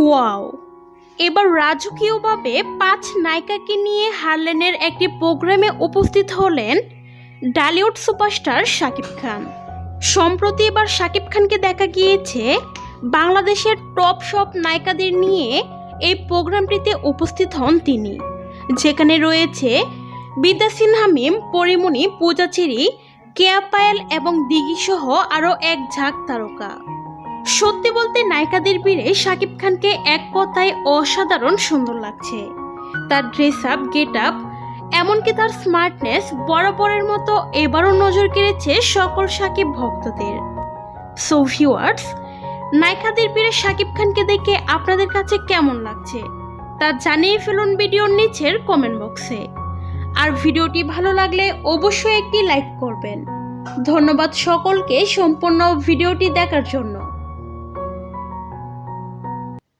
Wow. এবার রাজকীয়ভাবে পাঁচ নায়িকাকে নিয়ে হারলেনের একটি প্রোগ্রামে উপস্থিত হলেন ডালিউড সুপারস্টার শাকিব খান। সম্প্রতি এবার শাকিব খানকে দেখা গিয়েছে বাংলাদেশের টপ সব নায়িকাদের নিয়ে এই প্রোগ্রামটিতে উপস্থিত হন তিনি, যেখানে রয়েছে বিদ্যা সিনহা মিম, পরিমণি পূজাচেরি কেয়া পায়েল এবং দিঘি সহ আরও এক ঝাঁক তারকা। সত্যি বলতে নায়িকাদের ভিড়ে শাকিব খানকে এক কথায় অসাধারণ সুন্দর লাগছে। তার ড্রেস আপ গেট আপ এমনকি তার স্মার্টনেস বরাবরের মতো এবারও নজর কেড়েছে সকল সাকিব ভক্তদের। সো ভিউয়ার্স নায়িকাদের ভিড়ে শাকিব খানকে দেখে আপনাদের কাছে কেমন লাগছে? তা জানিয়ে ফেলুন ভিডিওর নিচের কমেন্ট বক্সে আর ভিডিওটি ভালো লাগলে অবশ্যই একটি লাইক করবেন। ধন্যবাদ সকলকে সম্পূর্ণ ভিডিওটি দেখার জন্য।